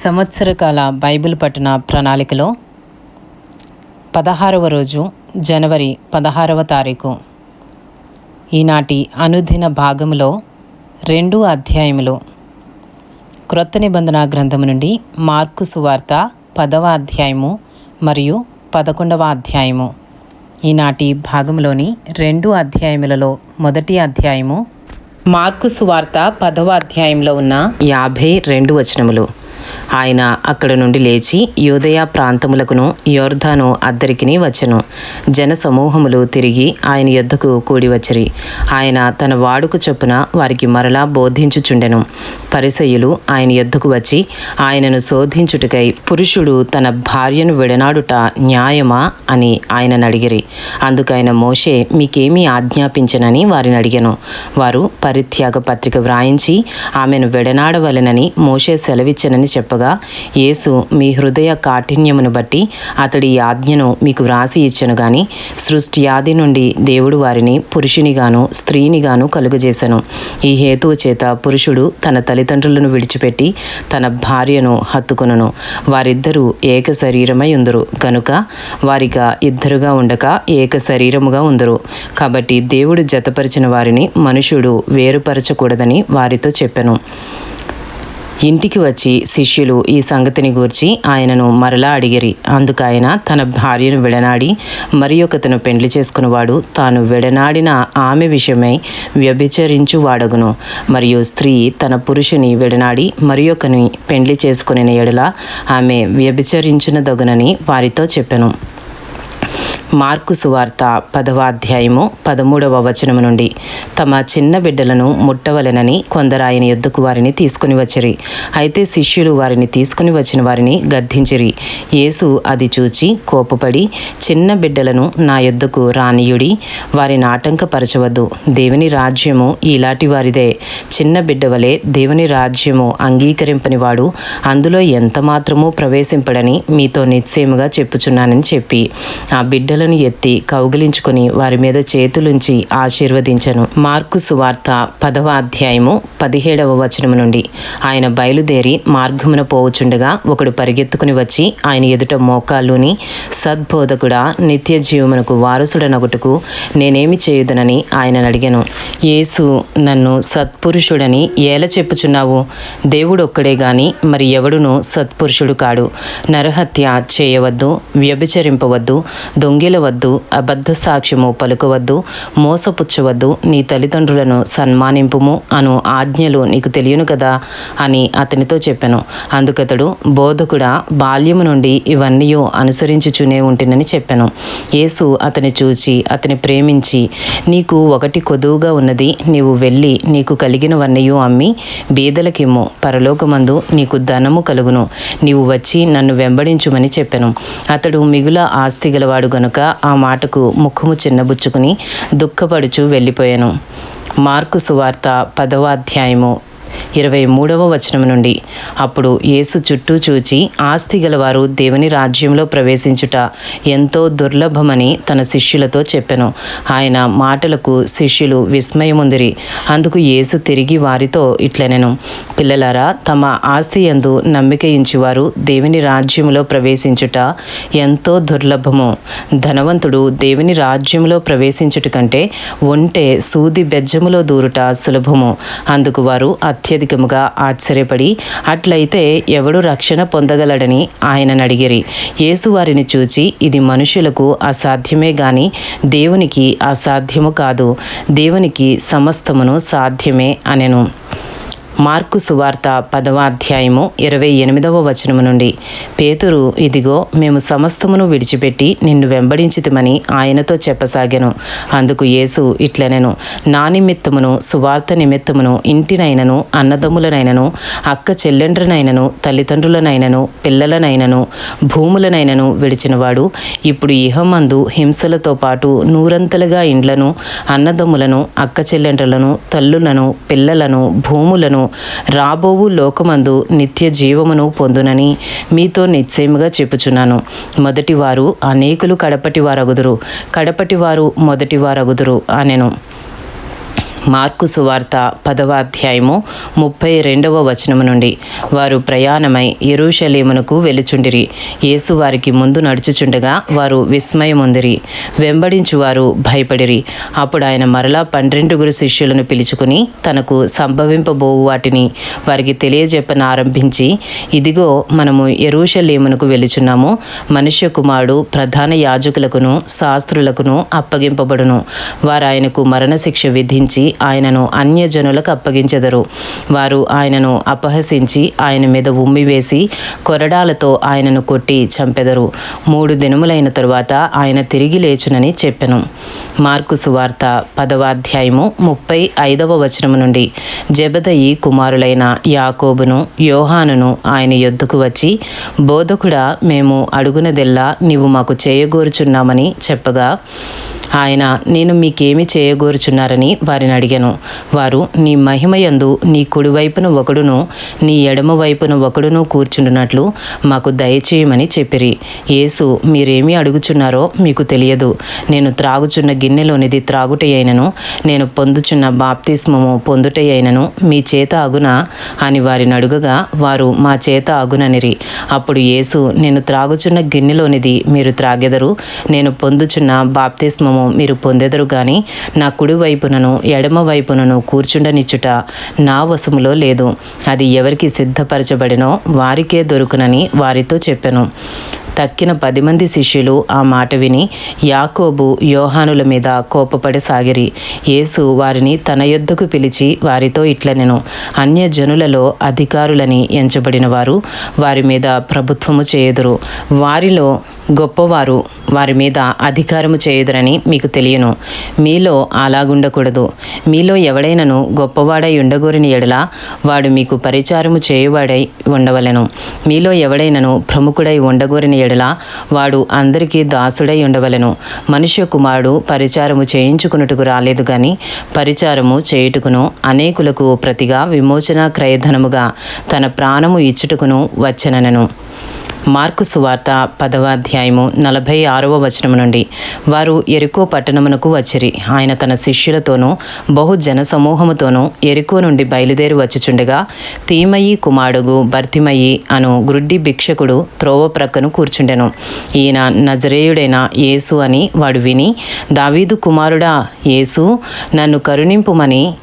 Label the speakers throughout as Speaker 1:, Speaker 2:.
Speaker 1: సంవత్సరకాల Bible పఠన ప్రణాళికలో పదహారవ రోజు జనవరి పదహారవ తారీఖు. ఈనాటి అనుదిన భాగములో రెండు అధ్యాయములు క్రొత్త నిబంధన గ్రంథము నుండి మార్కు సువార్త పదవ అధ్యాయము మరియు పదకొండవ అధ్యాయము. ఈనాటి భాగంలోని రెండు అధ్యాయములలో మొదటి అధ్యాయము మార్కు సువార్త పదవ అధ్యాయంలో ఉన్న యాభై రెండు వచనములు. ఆయన అక్కడ నుండి లేచి యోదయ ప్రాంతములకును యోర్ధాను అద్దరికిని వచ్చెను. జన సమూహములు తిరిగి ఆయన యొద్దకు కూడి వచ్చిరి. ఆయన తన వాడుక చొప్పున వారికి మరలా బోధించుచుండెను. పరిసయులు ఆయన యొద్దకు వచ్చి ఆయనను శోధించుటకై పురుషుడు తన భార్యను విడనాడుట న్యాయమా అని ఆయనను అడిగిరి. అందుకైన మోషే మీకేమీ ఆజ్ఞాపించనని వారిని అడిగాను. వారు పరిత్యాగ పత్రిక వ్రాయించి ఆమెను విడనాడవలెనని మోషే సెలవిచ్చనని చెప్పగా యేసు మీ హృదయ కాఠిన్యమును బట్టి అతడి ఆజ్ఞను మీకు వ్రాసి ఇచ్చను గాని సృష్టి ఆది నుండి దేవుడు వారిని పురుషునిగాను స్త్రీనిగాను కలుగజేశను ఈ హేతువు చేత పురుషుడు తన తల్లిదండ్రులను విడిచిపెట్టి తన భార్యను హత్తుకొనును. వారిద్దరూ ఏక శరీరమై ఉందరు. కనుక వారిగా ఇద్దరుగా ఉండక ఏక శరీరముగా ఉందరు. కాబట్టి దేవుడు జతపరిచిన వారిని మనుషుడు వేరుపరచకూడదని వారితో చెప్పెను. ఇంటికి వచ్చి శిష్యులు ఈ సంగతిని గూర్చి ఆయనను మరలా అడిగిరి. అందుకు తన భార్యను విడనాడి మరి ఒకతను పెండ్లి చేసుకున్నవాడు తాను విడనాడిన ఆమె విషయమై వ్యభిచరించు వాడగును మరియు స్త్రీ తన పురుషుని విడనాడి మరి ఒకని పెండ్లి చేసుకుని ఎడల ఆమె వ్యభిచరించునదగునని వారితో చెప్పెను. మార్కు సువార్త పదవ అధ్యాయము పదమూడవ వచనము నుండి. తమ చిన్న బిడ్డలను ముట్టవలెనని కొందరు ఆయన యొద్దకు వారిని తీసుకుని వచ్చిరి. అయితే శిష్యులు వారిని తీసుకుని వచ్చిన వారిని గద్దించిరి. యేసు అది చూచి కోపపడి చిన్న బిడ్డలను నా యొద్దకు రానియుడి వారిని ఆటంకపరచవద్దు. దేవుని రాజ్యము ఇలాంటి వారిదే. చిన్న బిడ్డ వలె దేవుని రాజ్యము అంగీకరింపని వాడు అందులో ఎంత మాత్రమూ ప్రవేశింపడని మీతో నిశ్చయముగా చెప్పుచున్నానని చెప్పి. ఆ బిడ్డలను ఎత్తి కౌగిలించుకొని వారి మీద చేతులుంచి ఆశీర్వదించను. మార్కు సువార్త పదవ అధ్యాయము పదిహేడవ వచనము నుండి. ఆయన బయలుదేరి మార్గమున పోవుచుండగా ఒకడు పరిగెత్తుకుని వచ్చి ఆయన ఎదుట మోకాళ్ళుని సద్బోధకుడా నిత్య జీవమునకు వారసుడనగుటకు నేనేమి చేయుదనని ఆయన అడిగాను యేసు నన్ను సత్పురుషుడని ఏల చెప్పుచున్నావు? దేవుడు ఒక్కడే గాని మరి ఎవడును సత్పురుషుడు కాడు. నరహత్య చేయవద్దు వ్యభిచరింపవద్దు దొంగిలవద్దు అబద్ధ సాక్ష్యము పలుకవద్దు మోసపుచ్చవద్దు నీ తల్లిదండ్రులను సన్మానింపుము అను ఆజ్ఞలు నీకు తెలియను కదా అని అతనితో చెప్పాను. అందుకతడు బోధకుడా బాల్యము నుండి ఇవన్నీ అనుసరించుచునే ఉంటినని చెప్పాను. యేసు అతని చూచి అతని ప్రేమించి నీకు ఒకటి కొదువుగా ఉన్నది నీవు వెళ్ళి నీకు కలిగినవన్నీ అమ్మి బీదలకిమ్ము పరలోకమందు నీకు ధనము కలుగును నీవు వచ్చి నన్ను వెంబడించుమని చెప్పాను. అతడు మిగుల ఆస్తి గలవాడు గనుక ఆ మాటకు ముఖము చిన్నబుచ్చుకుని దుఃఖపడుచు వెళ్ళిపోయాను. మార్కు సువార్త పదవ అధ్యాయము ఇరవై మూడవ వచనం నుండి. అప్పుడు యేసు చుట్టూ చూచి ఆస్తి గలవారు దేవుని రాజ్యంలో ప్రవేశించుట ఎంతో దుర్లభమని తన శిష్యులతో చెప్పెను. ఆయన మాటలకు శిష్యులు విస్మయముందిరి. అందుకు యేసు తిరిగి వారితో ఇట్లనెను. పిల్లలారా తమ ఆస్తి ఎందు నమ్మికయించువారు దేవుని రాజ్యంలో ప్రవేశించుట ఎంతో దుర్లభము. ధనవంతుడు దేవుని రాజ్యంలో ప్రవేశించుట కంటే ఒంటే సూది బెజ్జములో దూరుట సులభము. అందుకు వారు అత్యధికముగా ఆశ్చర్యపడి అట్లయితే ఎవడు రక్షణ పొందగలడని ఆయనను అడిగిరి యేసువారిని చూచి ఇది మనుషులకు అసాధ్యమే గాని దేవునికి అసాధ్యము కాదు. దేవునికి సమస్తమును సాధ్యమే అనెను. మార్కు సువార్త పదవ అధ్యాయము ఇరవై ఎనిమిదవ వచనము నుండి. పేతురు ఇదిగో మేము సమస్తమును విడిచిపెట్టి నిన్ను వెంబడించితమని ఆయనతో చెప్పసాగాను. అందుకు యేసు ఇట్లనెను నా నిమిత్తమును సువార్త నిమిత్తమును ఇంటినైనను అన్నదమ్ములనైనను అక్క చెల్లెండ్రనైనను తల్లిదండ్రులనైనను పిల్లలనైనను భూములనైనను విడిచినవాడు ఇప్పుడు ఇహమందు హింసలతో పాటు నూరంతలుగా ఇండ్లను అన్నదమ్ములను అక్క చెల్లెండ్రలను తల్లులను పిల్లలను భూములను రాబోవు లోకమందు నిత్య జీవమును పొందునని మీతో నిశ్చయముగా చెప్పుచున్నాను. మొదటి వారు అనేకులు కడపటి వారగుదురు కడపటి వారు మొదటి వారగుదురు అనెను. మార్కు సువార్త పదవ అధ్యాయము ముప్పై రెండవ వచనము నుండి. వారు ప్రయాణమై ఎరుషలేమునకు వెలుచుండిరి యేసు వారికి ముందు నడుచుచుండగా వారు విస్మయముందిరి. వెంబడించువారు భయపడిరి. అప్పుడు ఆయన మరలా పన్నెండుగురు శిష్యులను పిలుచుకుని తనకు సంభవింపబోవు వాటిని వారికి తెలియజెప్పన ఆరంభించి ఇదిగో మనము ఎరుషలేమునకు వెలుచున్నాము మనుష్య కుమారుడు ప్రధాన యాజకులకును శాస్త్రులకును అప్పగింపబడును. వారు ఆయనకు మరణశిక్ష విధించి ఆయనను అన్యజనులకు అప్పగించెదరు. వారు ఆయనను అపహసించి ఆయన మీద ఉమ్మివేసి కొరడాలతో ఆయనను కొట్టి చంపెదరు. మూడు దినములైన తరువాత ఆయన తిరిగి లేచునని చెప్పెను. మార్కు సువార్త పదవాధ్యాయము ముప్పై ఐదవ వచనము నుండి జబదయి కుమారులైన యాకోబును యోహానును ఆయన యొద్దకు వచ్చి బోధకుడా మేము అడుగునదెల్లా నీవు మాకు చేయగోరుచున్నామని చెప్పగా ఆయన నేను మీకేమి చేయగోరుచున్నారని వారిని అడిగాను. వారు నీ మహిమయందు నీ కుడివైపున ఒకడును నీ ఎడమ వైపున ఒకడును కూర్చుండునట్లు మాకు దయచేయమని చెప్పిరి. యేసు మీరేమి అడుగుచున్నారో మీకు తెలియదు. నేను త్రాగుచున్న గిన్నెలోనిది త్రాగుటయైనను నేను పొందుచున్న బాప్తిస్మము పొందుటయైనను మీ చేత అగునా? అని వారిని అడుగగా వారు మా చేత అగుననిరి. అప్పుడు యేసు నేను త్రాగుచున్న గిన్నెలోనిది మీరు త్రాగెదరు. నేను పొందుచున్న బాప్తిస్మము మీరు పొందెదరు గాని నా కుడి వైపునను ఎడమ వైపునను కూర్చుండనిచ్చుట నా వశములో లేదు. అది ఎవరికి సిద్ధపరచబడినో వారికే దొరుకునని వారితో చెప్పెను. తక్కిన పది మంది శిష్యులు ఆ మాట విని యాకోబు యోహానుల మీద కోపపడి సాగిరి. యేసు వారిని తన యొద్దకు పిలిచి వారితో ఇట్లనెను. అన్యజనులలో అధికారులని ఎంచబడిన వారు వారి మీద ప్రభుత్వము చేయుదురు. వారిలో గొప్పవారు. వారి మీద అధికారము చేయుదురని మీకు తెలియను. మీలో అలాగుండకూడదు మీలో ఎవడైనను గొప్పవాడై ఉండగోరిని ఎడల వాడు మీకు పరిచారము చేయువాడై ఉండవలెను. మీలో ఎవడైనను ప్రముఖుడై ఉండగోరిని ఎడల వాడు అందరికీ దాసుడై ఉండవలెను. మనుష్య కుమారుడు పరిచారము చేయించుకున్నట్టుకు రాలేదు గాని పరిచారము చేయుటకును అనేకులకు ప్రతిగా విమోచన క్రయధనముగా తన ప్రాణము ఇచ్చుటకును వచ్చననను. మార్కు సువార్త పదవ అధ్యాయము నలభై ఆరవ వచనము నుండి. వారు ఎరుకో పట్టణమునకు వచ్చిరి. ఆయన తన శిష్యులతోనూ బహు జనసమూహముతోనూ ఎరుకో నుండి బయలుదేరి వచ్చుచుండగా తీమయి కుమారుడు భర్తిమయి అను గ్రుడ్డి భిక్షకుడు త్రోవ ప్రక్కను కూర్చుండెను. ఈయన నజరేయుడైన యేసు అని వాడు విని దావీదు కుమారుడా యేసు నన్ను కరుణింపుమని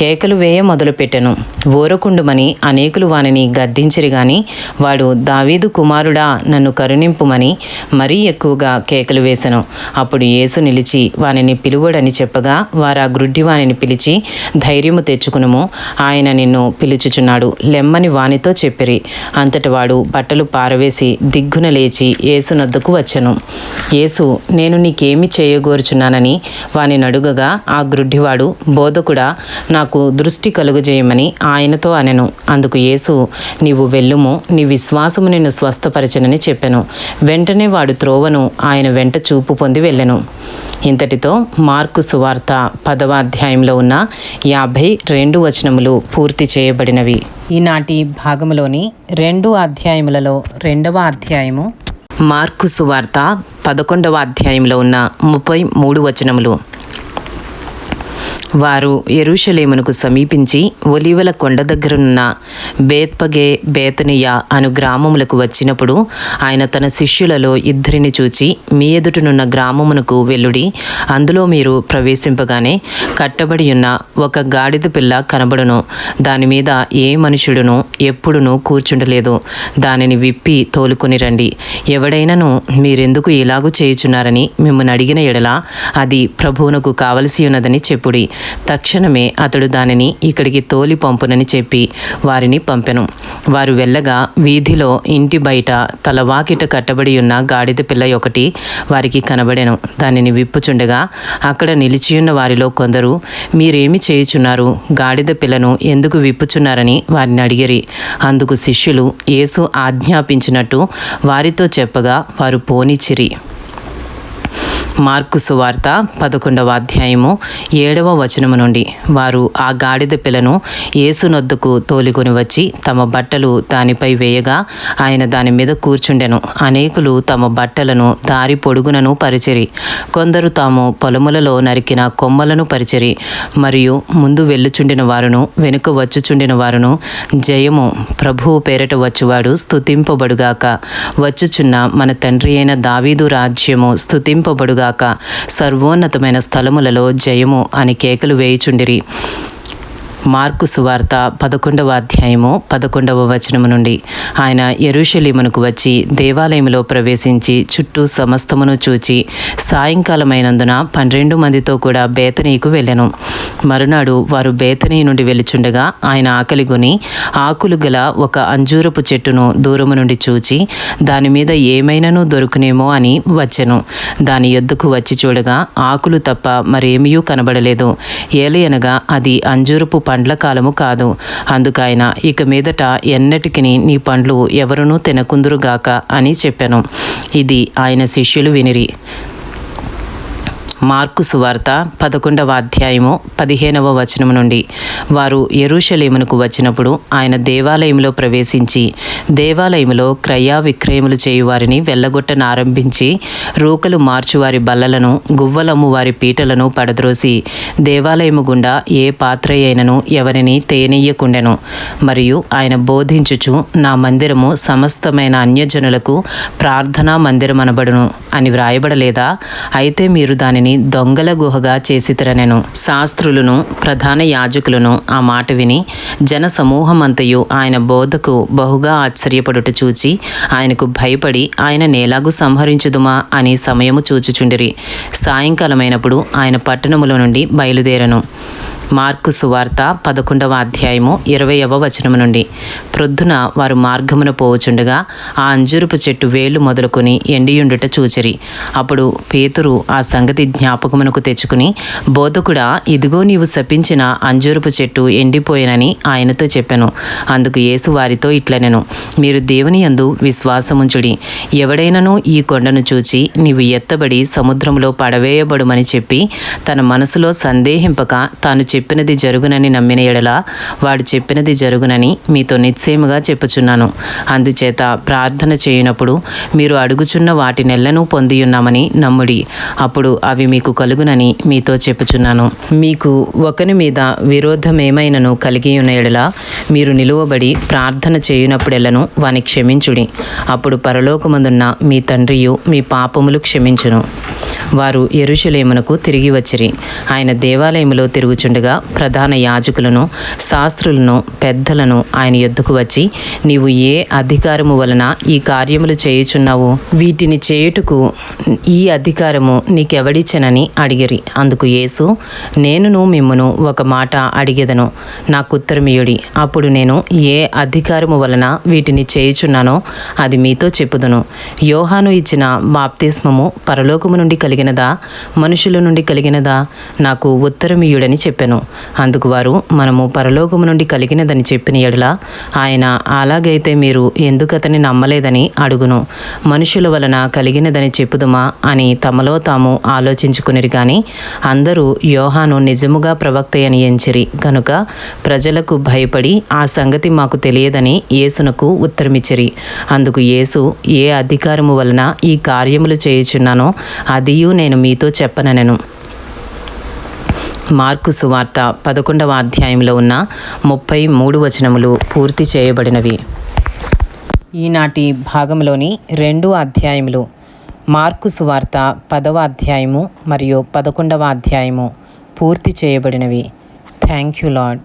Speaker 1: కేకలు వేయ మొదలుపెట్టెను. ఓరకుండుమని అనేకులు వానిని గద్దించిరి గాని వాడు దావీదు కుమారుడా నన్ను కరుణింపుమని మరీ ఎక్కువగా కేకలు వేసెను. అప్పుడు యేసు నిలిచి వానిని పిలువడని చెప్పగా వారు ఆ గ్రుడ్డి వానిని పిలిచి ధైర్యము తెచ్చుకునుము. ఆయన నిన్ను పిలుచుచున్నాడు లెమ్మని వానితో చెప్పిరి. అంతటి వాడు బట్టలు పారవేసి దిగ్గున లేచి యేసునద్దకు వచ్చెను. యేసు నేను నీకేమి చేయగోరుచున్నానని వాని నడుగగా ఆ గ్రుడ్డివాడు బోధకుడా నాకు దృష్టి కలుగజేయమని ఆయనతో అనెను. అందుకు యేసు నీవు వెళ్ళుము నీ విశ్వాసము నిన్ను స్వస్థపరచనని చెప్పెను. వెంటనే వాడు త్రోవను ఆయన వెంట చూపు పొంది వెళ్ళెను. ఇంతటితో మార్కు సువార్త పదవ అధ్యాయంలో ఉన్న యాభై రెండు వచనములు పూర్తి చేయబడినవి. ఈనాటి భాగములోని రెండు అధ్యాయములలో రెండవ అధ్యాయము మార్కు సువార్త పదకొండవ అధ్యాయంలో ఉన్న ముప్పై మూడు వచనములు. వారు ఎరుషలేమునకు సమీపించి ఒలివల కొండ దగ్గరనున్న బేత్పగే బేతనియ అను గ్రామములకు వచ్చినప్పుడు ఆయన తన శిష్యులలో ఇద్దరిని చూచి మీ ఎదుటనున్న గ్రామమునకు వెల్లుడి అందులో మీరు ప్రవేశింపగానే కట్టబడి ఉన్న ఒక గాడిద పిల్ల కనబడును. దాని మీద ఏ మనుషుడును ఎప్పుడునూ కూర్చుండలేదు. దానిని విప్పి తోలుకొని రండి. ఎవడైనను మీరెందుకు ఇలాగూ చేయుచున్నారని మిమ్మల్ని అడిగిన ఎడల అది ప్రభువునకు కావలసి ఉన్నదని చెప్పుడి. తక్షణమే అతడు దానిని ఇక్కడికి తోలి పంపునని చెప్పి వారిని పంపెను. వారు వెళ్ళగా వీధిలో ఇంటి బయట తలవాకిట కట్టబడి ఉన్న గాడిద పిల్ల ఒకటి వారికి కనబడెను. దానిని విప్పుచుండగా అక్కడ నిలిచియున్న వారిలో కొందరు మీరేమి చేయుచున్నారు? గాడిద పిల్లను ఎందుకు విప్పుచున్నారని వారిని అడిగిరి. అందుకు శిష్యులు యేసు ఆజ్ఞాపించినట్టు వారితో చెప్పగా వారు పోనిచ్చిరి. మార్కు సువార్త పదకొండవ అధ్యాయము ఏడవ వచనము నుండి. వారు ఆ గాడిద పిల్లను ఏసునొద్దుకు తోలుకొని వచ్చి తమ బట్టలు దానిపై వేయగా ఆయన దాని మీద కూర్చుండెను. అనేకులు తమ బట్టలను దారి పొడుగునను పరిచిరి. కొందరు తాము పొలములలో నరికిన కొమ్మలను పరిచిరి. మరియు ముందు వెళ్ళుచుండిన వారును వెనుక వచ్చుచుండిన వారును జయము ప్రభువు పేరట వచ్చువాడు స్తుతింపబడుగాక. వచ్చుచున్న మన తండ్రి అయిన దావీదు రాజ్యము స్తుతింపబడుగాక సర్వోన్నతమైన స్థలములలో జయము అని కేకలు వేయుచుండిరి. మార్కు సువార్త పదకొండవ అధ్యాయము పదకొండవ వచనము నుండి. ఆయన ఎరుషలీమునకు వచ్చి దేవాలయంలో ప్రవేశించి చుట్టూ సమస్తమును చూచి సాయంకాలమైనందున పన్నెండు మందితో కూడా బేతనీకు వెళ్ళెను. మరునాడు వారు బేతనీ నుండి వెలుచుండగా ఆయన ఆకలిగొని ఆకులు గల ఒక అంజూరపు చెట్టును దూరము నుండి చూచి దాని మీద ఏమైనాను దొరుకునేమో అని వచ్చెను. దాని యొద్దకు వచ్చి చూడగా ఆకులు తప్ప మరేమీ కనబడలేదు. ఏలయనగా అది అంజూరపు పండ్ల కాలము కాదు. అందుకైన ఇక మీదట ఎన్నటికి నీ పండ్లు ఎవరునూ తినకుందురుగాక అని చెప్పాను. ఇది ఆయన శిష్యులు వినిరి. మార్కు సువార్త పదకొండవ అధ్యాయము పదిహేనవ వచనము నుండి. వారు ఎరుషలేమునకు వచ్చినప్పుడు ఆయన దేవాలయంలో ప్రవేశించి దేవాలయంలో క్రయా విక్రయములు చేయువారిని వెళ్ళగొట్టనారంభించి రూకలు మార్చువారి బల్లలను గువ్వలమ్ము వారి పీటలను పడద్రోసి దేవాలయము గుండా ఏ పాత్ర అయినను ఎవరిని తేనీయకుండెను. మరియు ఆయన బోధించుచు నా మందిరము సమస్తమైన అన్యజనులకు ప్రార్థనా మందిరమనబడును అని వ్రాయబడలేదా? అయితే మీరు దానిని దొంగల గుహగా చేసితరనెను శాస్త్రులను ప్రధాన యాజకులను ఆ మాట విని జన సమూహమంతయు ఆయన బోధకు బహుగా ఆశ్చర్యపడుట చూచి ఆయనకు భయపడి ఆయన నేలాగు సంహరించుదుమా అని సమయము చూచుచుండిరి. సాయంకాలమైనప్పుడు ఆయన పట్టణములో నుండి బయలుదేరను. మార్కు సువార్త పదకొండవ అధ్యాయము ఇరవయవ వచనము నుండి. ప్రొద్దున వారు మార్గమున పోవచుండగా ఆ అంజురుపు చెట్టు వేలు మొదలుకొని ఎండియుండుట చూచిరి. అప్పుడు పేతురు ఆ సంగతి జ్ఞాపకమునకు తెచ్చుకుని బోధకుడా ఇదిగో నీవు శపించిన అంజూరపు చెట్టు ఎండిపోయినని ఆయనతో చెప్పాను. అందుకు యేసు వారితో ఇట్లనెను మీరు దేవుని యందు విశ్వాసముంచుడి. ఎవడైనను ఈ కొండను చూచి నీవు ఎత్తబడి సముద్రంలో పడవేయబడుమని చెప్పి తన మనసులో సందేహింపక తాను చెప్పినది జరుగునని నమ్మిన ఎడల వాడు చెప్పినది జరుగునని మీతో నిశ్చయముగా చెప్పుచున్నాను. అందుచేత ప్రార్థన చేయనప్పుడు మీరు అడుగుచున్న వాటి నెలను పొందియున్నామని నమ్ముడి. అప్పుడు అవి మీకు కలుగునని మీతో చెప్పుచున్నాను. మీకు ఒకని మీద విరోధమేమైనను కలిగి ఉన్న ఎడల మీరు నిలువబడి ప్రార్థన చేయునప్పుడెల్లను వాని క్షమించుడి. అప్పుడు పరలోకమందున్న మీ తండ్రియు మీ పాపములు క్షమించును. వారు ఎరుషులేమునకు తిరిగి వచ్చిరి. ఆయన దేవాలయములో తిరుగుచుండగా ప్రధాన యాజకులను శాస్త్రులను పెద్దలను ఆయన ఎద్దుకు వచ్చి నీవు ఏ అధికారము వలన ఈ కార్యములు చేయుచున్నావు? వీటిని చేయుటకు ఈ అధికారము నీకెవడిచ్చనని అడిగిరి. అందుకు యేసు నేనును మిమ్మును ఒక మాట అడిగేదను. నాకు ఉత్తరమియుడి అప్పుడు నేను ఏ అధికారము వలన వీటిని చేయుచున్నానో అది మీతో చెప్పుదును. యోహాను ఇచ్చిన బాప్తిస్మము పరలోకము నుండి కలిగినదా? మనుషుల నుండి కలిగినదా? నాకు ఉత్తరమియుడని చెప్పాను. అందుకు వారు మనము పరలోకము నుండి కలిగినదని చెప్పిన ఎడల ఆయన అలాగైతే మీరు ఎందుకు అతని నమ్మలేదని అడుగును. మనుషుల వలన కలిగినదని చెప్పుదుమా అని తమలో తాము ఆలోచించుకునిరి కానీ అందరూ యోహాను నిజముగా ప్రవక్త అని ఎంచిరి. కనుక ప్రజలకు భయపడి ఆ సంగతి మాకు తెలియదని యేసునకు ఉత్తరమిచ్చిరి. అందుకు యేసు ఏ అధికారము వలన ఈ కార్యములు చేయుచున్నానో అదియు నేను మీతో చెప్పననెను. మార్కు సువార్త పదకొండవ అధ్యాయంలో ఉన్న ముప్పై మూడు వచనములు పూర్తి చేయబడినవి. ఈనాటి భాగంలోని రెండు అధ్యాయములు మార్కు సువార్త పదవ అధ్యాయము మరియు పదకొండవ అధ్యాయము పూర్తి చేయబడినవి. Thank you lord